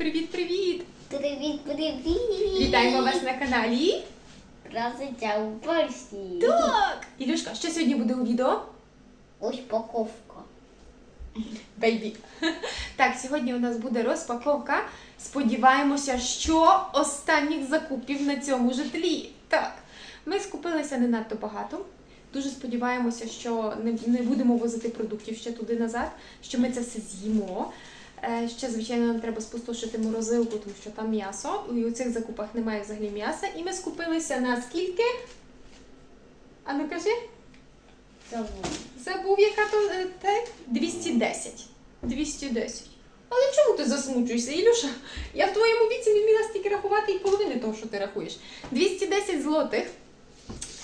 Привіт-привіт! Привіт, привіт! Вітаємо вас на каналі. Проситься у Польщі. Так! Ілюшка, що сьогодні буде у відео? Ось паковка. Бейбі. Так, сьогодні у нас буде розпаковка. Сподіваємося, що останніх закупів на цьому житлі. Так, ми скупилися не надто багато. Дуже сподіваємося, що не, не будемо возити продуктів ще туди назад, що ми це все з'їмо. Е, Ще, звичайно, нам треба спустошити морозилку, тому що там м'ясо. І у цих закупах немає взагалі м'яса. І ми скупилися на скільки? А ну кажи. Забув. Забув, яка то е, те? 210. 210. Але чому ти засмучуєшся, Ілюша? Я в твоєму віці не вміла стільки рахувати і половини того, що ти рахуєш. 210 злотих.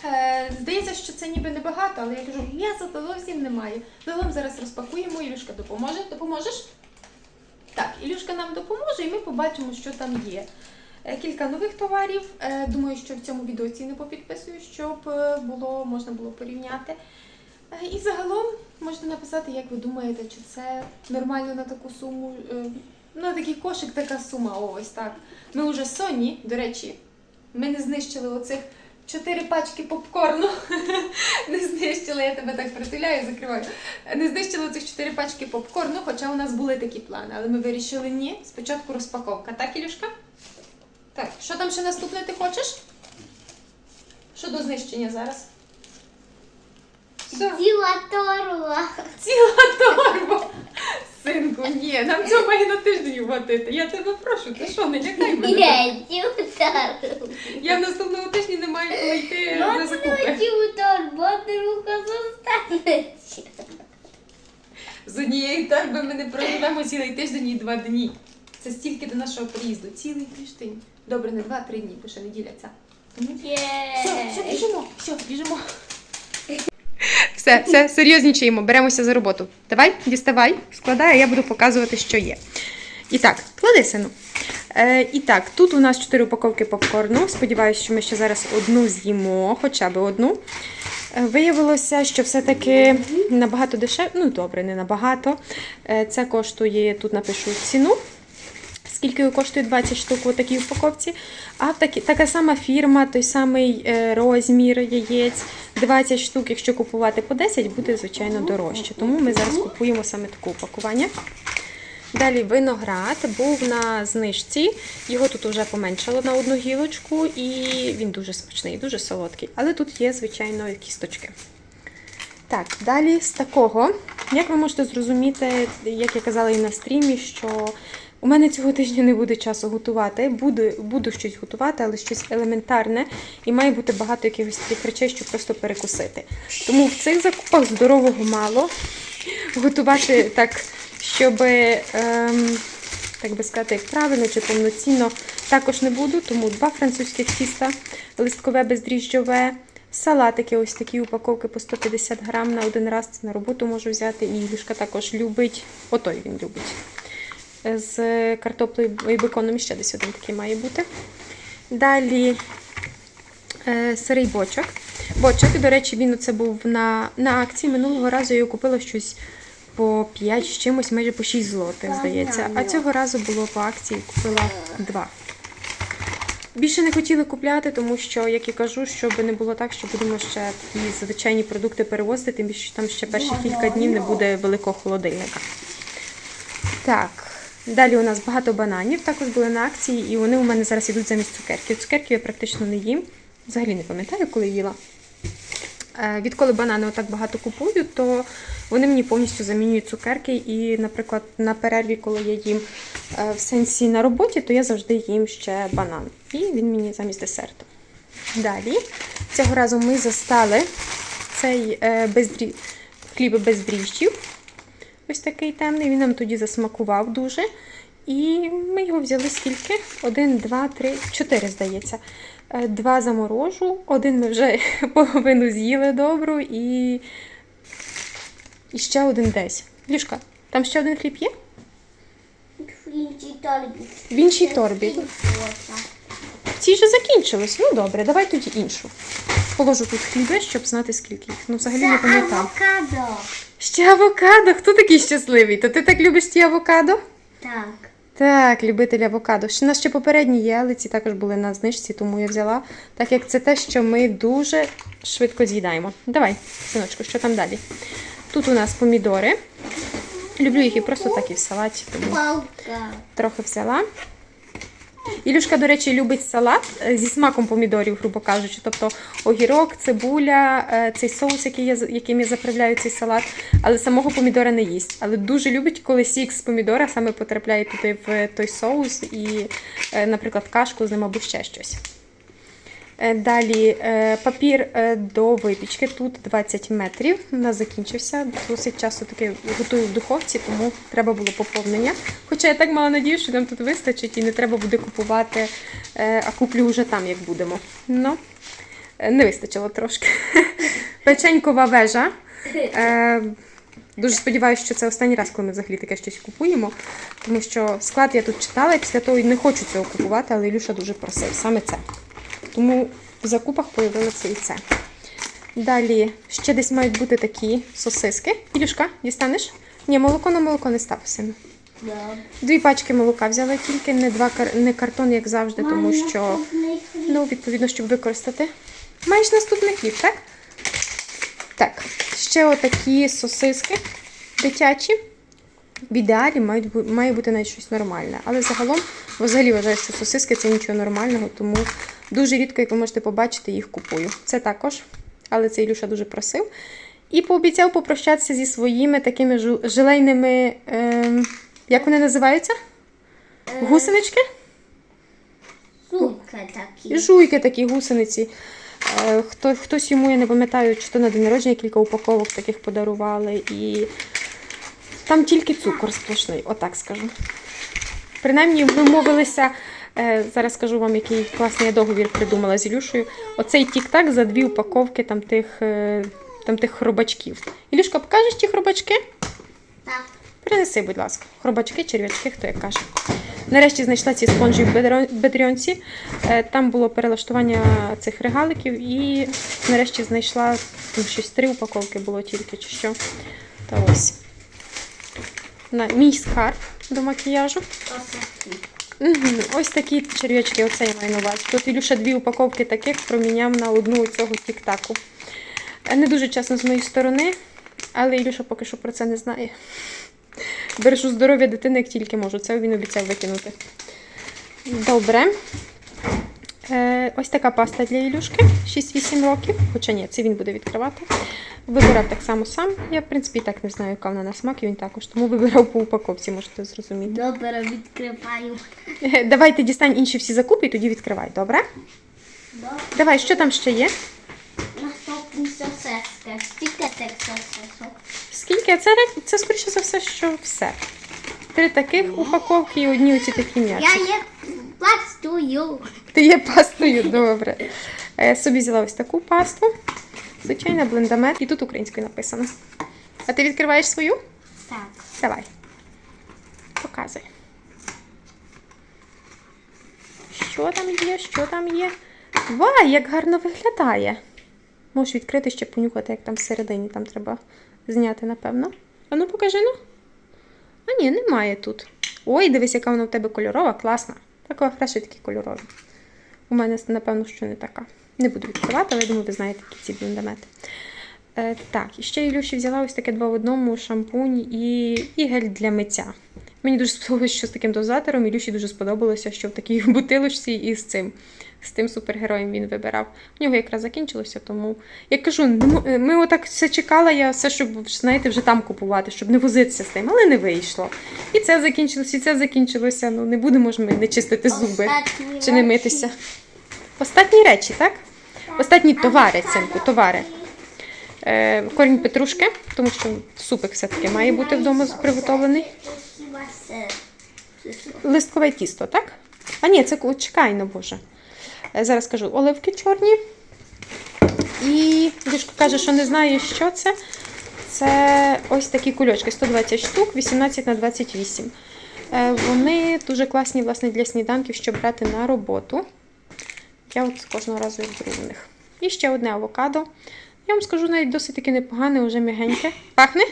Е, здається, що це ніби небагато, але я кажу, м'яса то зовсім немає. Загалом зараз розпакуємо, Ілюшка допоможе. Допоможеш? Так, Ілюшка нам допоможе, і ми побачимо, що там є. Е, Кілька нових товарів. Е, Думаю, що в цьому відео ціни попідписую, щоб е, було, можна було порівняти. І загалом можете написати, як ви думаєте, чи це нормально на таку суму. на такий кошик така сума. Ось так. Ми вже Соні, до речі, ми не знищили оцих чотири пачки попкорну. Не знищили, я тебе так притуляю, закриваю. Не знищили оцих чотири пачки попкорну, хоча у нас були такі плани, але ми вирішили ні. Спочатку розпаковка, так, Ілюшка? Так, що там ще наступне ти хочеш? Що до знищення зараз? Що? Ціла торба. Ціла торба. Синку, ні, нам цього має на тиждень хватити. Я тебе прошу, ти що, не лякай мене. Є, цілу торбу. Я в наступному тижні не маю коли йти на закупи. З однієї торби ми не проживемо цілий тиждень і два дні. Це стільки до нашого приїзду. Цілий тиждень. Добре, не два-три дні, бо ще не діляться. Все, все, біжимо, все, біжимо. Все, все, серйознічаємо, беремося за роботу. Давай, діставай, складай, а я буду показувати, що є. І так, клади сину. Е, і так, тут у нас 4 упаковки попкорну. Сподіваюся, що ми ще зараз одну з'їмо, хоча б одну. Е, Виявилося, що все-таки набагато дешевше, ну добре, не набагато. Е, Це коштує, тут напишу ціну. Скільки коштує 20 штук у такій упаковці. А такі, така сама фірма, той самий е, розмір яєць, 20 штук, якщо купувати по 10, буде, звичайно, дорожче. Тому ми зараз купуємо саме таке упакування. Далі виноград був на знижці. Його тут вже поменшало на одну гілочку, і він дуже смачний, дуже солодкий. Але тут є, звичайно, кісточки. Так, далі з такого. Як ви можете зрозуміти, як я казала і на стрімі, що у мене цього тижня не буде часу готувати. Буду, буду щось готувати, але щось елементарне, і має бути багато якихось таких речей, щоб просто перекусити. Тому в цих закупах здорового мало. Готувати так, щоб, ем, так би сказати, як правильно чи повноцінно, також не буду. Тому два французьких тіста, листкове бездріжджове. Салатики, ось такі упаковки по 150 грам на один раз це на роботу можу взяти. І Ілюшка також любить, отой він любить. З картоплею і беконом ще десь один такий має бути. Далі е, сирий бочок. Бочок, до речі, він оце був на, на акції. Минулого разу я його купила щось по 5 з чимось, майже по 6 злотих, здається. А цього разу було по акції, купила 2. Більше не хотіли купляти, тому що, як і кажу, щоб не було так, що будемо ще такі звичайні продукти перевозити, тим більше там ще перші кілька днів не буде великого холодильника. Так, далі у нас багато бананів, також були на акції, і вони у мене зараз йдуть замість цукерків. Цукерки я практично не їм. Взагалі не пам'ятаю, коли їла. Е, Відколи банани отак багато купую, то вони мені повністю замінюють цукерки. І, наприклад, на перерві, коли я їм е, в сенсі на роботі, то я завжди їм ще банан. І він мені замість десерту. Далі, цього разу ми застали цей е, бездрі... хліб без дріжджів. Ось такий темний. Він нам тоді засмакував дуже. І ми його взяли скільки? Один, два, три, чотири, здається. Е, Два заморожу, один ми вже половину з'їли добру і, і ще один десь. Лішка, там ще один хліб є? В іншій торбі. В іншій торбі. Ці вже закінчились. Ну добре, давай тоді іншу. Положу тут хліби, щоб знати, скільки їх. Ну, взагалі не пам'ятаю. авокадо. Ще авокадо. Хто такий щасливий? То ти так любиш ті авокадо? Так. Так, любитель авокадо. Ще у нас ще попередні є, але ці також були на знижці, тому я взяла. Так як це те, що ми дуже швидко з'їдаємо. Давай, синочку, що там далі? Тут у нас помідори. Люблю їх і просто так і в салаті, тому трохи взяла. Ілюшка, до речі, любить салат е, зі смаком помідорів, грубо кажучи. Тобто огірок, цибуля, е, цей соус, який я, яким я заправляю цей салат, але самого помідора не їсть. Але дуже любить, коли сік з помідора саме потрапляє туди в той соус і, е, наприклад, кашку з ним або ще щось. Е, Далі е, папір е, до випічки. Тут 20 метрів. У нас закінчився. Досить часто таки готую в духовці, тому треба було поповнення. Хоча я так мала надію, що нам тут вистачить і не треба буде купувати, а куплю вже там, як будемо. Ну, не вистачило трошки. Печенькова вежа. Дуже сподіваюся, що це останній раз, коли ми взагалі таке щось купуємо. Тому що склад я тут читала, і після того не хочу цього купувати, але Ілюша дуже просив саме це. Тому в закупах появилося і це. Далі ще десь мають бути такі сосиски. Ілюшка, дістанеш? Ні, молоко на молоко не став сину. Да. Дві пачки молока взяла тільки, не два не картон, як завжди, тому що ну, відповідно, щоб використати. Маєш наступний хліб, так? Так, ще отакі сосиски дитячі. В ідеалі мають, має бути навіть щось нормальне. Але загалом взагалі вважаю, що сосиски це нічого нормального, тому дуже рідко, як ви можете побачити, їх купую. Це також, але це Ілюша дуже просив. І пообіцяв попрощатися зі своїми такими желейними. ем, як вони називаються? Гусенички? Сумка такі. Жуйки такі гусениці. Е, Хто, хтось йому, я не пам'ятаю, чи то на день народження кілька упаковок таких подарували. І там тільки цукор сплошний, отак скажу. Принаймні, ми мовилися. Е, Зараз скажу вам, який класний я договір придумала з Ілюшею. Оцей тік-так за дві упаковки там тих, е, там тих хробачків. Ілюшка, покажеш ті хробачки? Так. Принеси, будь ласка, хробачки, черв'ячки, хто як каже. Нарешті знайшла ці спонжі в бедро- Е, Там було перелаштування цих регаликів і нарешті знайшла там щось три упаковки було тільки чи що. Та ось. На, мій скарб до макіяжу. Ось такі черв'ячки, оце я маю на увазі. Тут Ілюша дві упаковки таких проміняв на одну цього тік-таку. Е, Не дуже чесно з моєї сторони, але Ілюша поки що про це не знає. Бережу здоров'я дитини, як тільки можу. Це він обіцяв викинути. Добре. Е, ось така паста для Ілюшки 6-8 років. Хоча ні, це він буде відкривати. Вибирав так само сам. Я, в принципі, і так не знаю, яка вона на смак, і він також. Тому вибирав по упаковці, можете зрозуміти. Добре, відкриваю. Е, Давайте дістань інші всі закупи і тоді відкривай, добре? Добре. Давай, що там ще є? Наступні сосиски. Скільки тих сосисок? Скільки? Це, це скоріше за все, що все. Три таких упаковки і одні оці такі Я є пластую. Ти є пастою, добре. Е, Собі взяла ось таку пасту. Звичайна блендамет. І тут українською написано. А ти відкриваєш свою? Так. Давай. Показуй. Що там є? Що там є? Вай, як гарно виглядає. Можеш відкрити ще понюхати, як там всередині. Там треба зняти, напевно. А ну покажи ну. А ні, немає тут. Ой, дивись, яка вона в тебе кольорова, класна. Така фреша такі кольорові. У мене, напевно, що не така. Не буду відкривати, але я думаю, ви знаєте, які ці блендомети. Е, так, і ще Ілюші взяла ось таке два в одному шампунь і, і гель для миття. Мені дуже сподобалося, що з таким дозатором. Ілюші дуже сподобалося, що в такій бутилочці і з цим. З тим супергероєм він вибирав. У нього якраз закінчилося, тому я кажу, ми отак все чекала, я все, щоб знаєте, вже там купувати, щоб не возитися з тим, але не вийшло. І це закінчилося, і це закінчилося. Ну не будемо ж ми не чистити зуби Останні чи не речі. митися. Останні речі, так? Останні товари, синку, товари. Е, корінь петрушки, тому що супик все-таки має бути вдома приготовлений. Листкове тісто, так? А ні, це чекай на Боже. Е, Зараз скажу оливки чорні. І Душка каже, що не знає, що це. Це ось такі кульочки, 120 штук, 18 на 28. Е, Вони дуже класні власне, для сніданків, щоб брати на роботу. Я от кожного разу їх беру в них. І ще одне авокадо. Я вам скажу, навіть досить таки непогане, вже м'ягеньке. Пахне?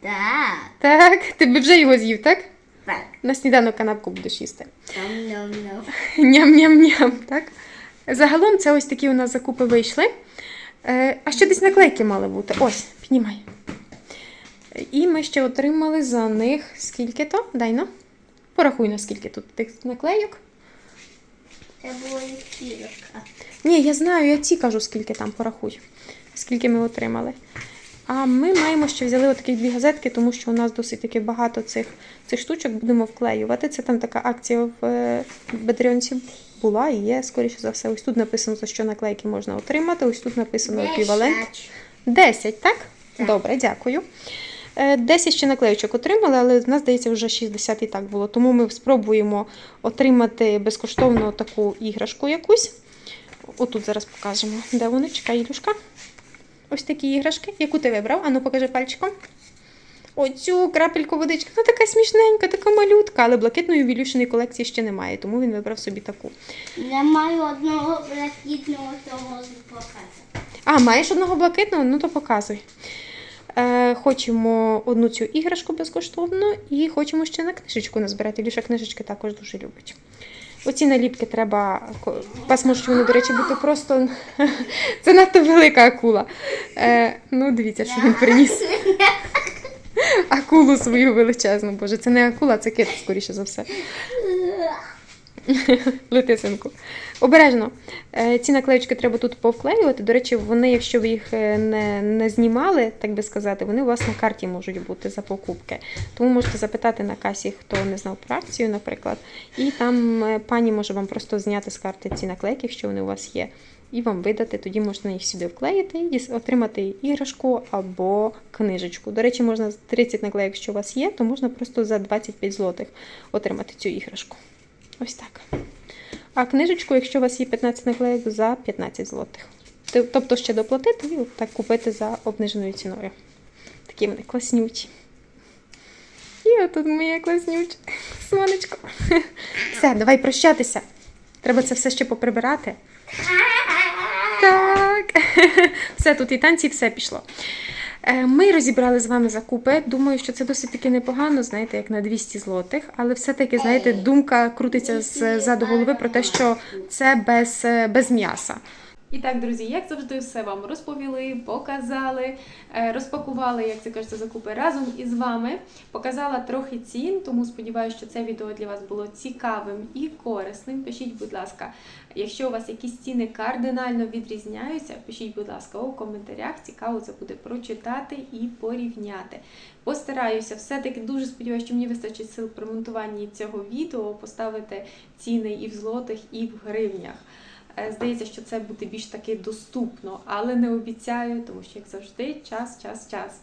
Так. Так, ти би вже його з'їв, так? Так. На сніданок канапку будеш їсти. Ням-ням-ням. Ням-ням-ням, так? Загалом це ось такі у нас закупи вийшли. Е, а ще десь наклейки мали бути. Ось, піднімай. І ми ще отримали за них скільки то? Дай ну. Порахуй, наскільки тут тих наклейок. Це було кілька. Ні, я знаю, я ці кажу, скільки там порахуй. Скільки ми отримали. А ми маємо ще взяли отакі дві газетки, тому що у нас досить таки багато цих, цих штучок будемо вклеювати. Це там така акція в е, Бедріонці була і є, скоріше за все. Ось тут написано, за що наклейки можна отримати. Ось тут написано еквівалент. Десять. 10, так? Так. Добре, дякую. Е, 10 ще наклеючок отримали, але в нас, здається, вже 60 і так було. Тому ми спробуємо отримати безкоштовно таку іграшку якусь. Отут зараз покажемо. Де вони? Чекай, Ілюшка. Ось такі іграшки. Яку ти вибрав? Ану, покажи пальчиком. Оцю крапельку водички. Ну, така смішненька, така малютка, але блакитної в Ілюшиної колекції ще немає, тому він вибрав собі таку. Я маю одного блакитного того плаката. А, маєш одного блакитного? Ну то показуй. Е, хочемо одну цю іграшку безкоштовно і хочемо ще на книжечку назбирати. Ліша книжечки також дуже любить. Оці наліпки треба. вас можуть вони, до речі, бути просто. Це надто велика акула. Е, ну, дивіться, що він приніс. Акулу свою величезну. Боже, це не акула, це кит, скоріше за все. Летисинку. Обережно. Е, Ці наклеючки треба тут повклеювати. До речі, вони, якщо ви їх е, не, не знімали, так би сказати, вони у вас на карті можуть бути за покупки. Тому можете запитати на касі, хто не знав про акцію, наприклад. І там е, пані може вам просто зняти з карти ці наклейки, якщо вони у вас є, і вам видати. Тоді можна їх сюди вклеїти і отримати іграшку або книжечку. До речі, можна 30 наклеїк, якщо у вас є, то можна просто за 25 злотих отримати цю іграшку. Ось так. А книжечку, якщо у вас є 15 наклеїк, за 15 злотих. Тобто ще доплатити і так купити за обниженою ціною. Такі вони класнючі. І отут моя класнюча. Сонечко. Все, давай прощатися. Треба це все ще поприбирати. Так. Все, тут і танці, і все пішло. Е, Ми розібрали з вами закупи. Думаю, що це досить таки непогано, знаєте, як на 200 злотих. Але все-таки, знаєте, думка крутиться з заду голови про те, що це без, е, без м'яса. І так, друзі, як завжди, все вам розповіли, показали, е, розпакували, як це кажеться, закупи разом із вами. Показала трохи цін, тому сподіваюся, що це відео для вас було цікавим і корисним. Пишіть, будь ласка, якщо у вас якісь ціни кардинально відрізняються, пишіть, будь ласка, у коментарях. Цікаво це буде прочитати і порівняти. Постараюся, все-таки дуже сподіваюся, що мені вистачить сил при монтуванні цього відео поставити ціни і в злотих, і в гривнях. Е, Здається, що це буде більш таки доступно, але не обіцяю, тому що, як завжди, час, час, час.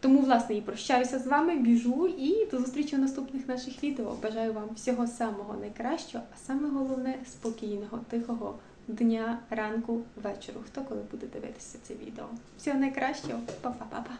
Тому, власне, і прощаюся з вами, біжу і до зустрічі у наступних наших відео. Бажаю вам всього самого найкращого, а саме головне спокійного, тихого дня, ранку, вечору. Хто коли буде дивитися це відео? Всього найкращого, Па-па-па-па!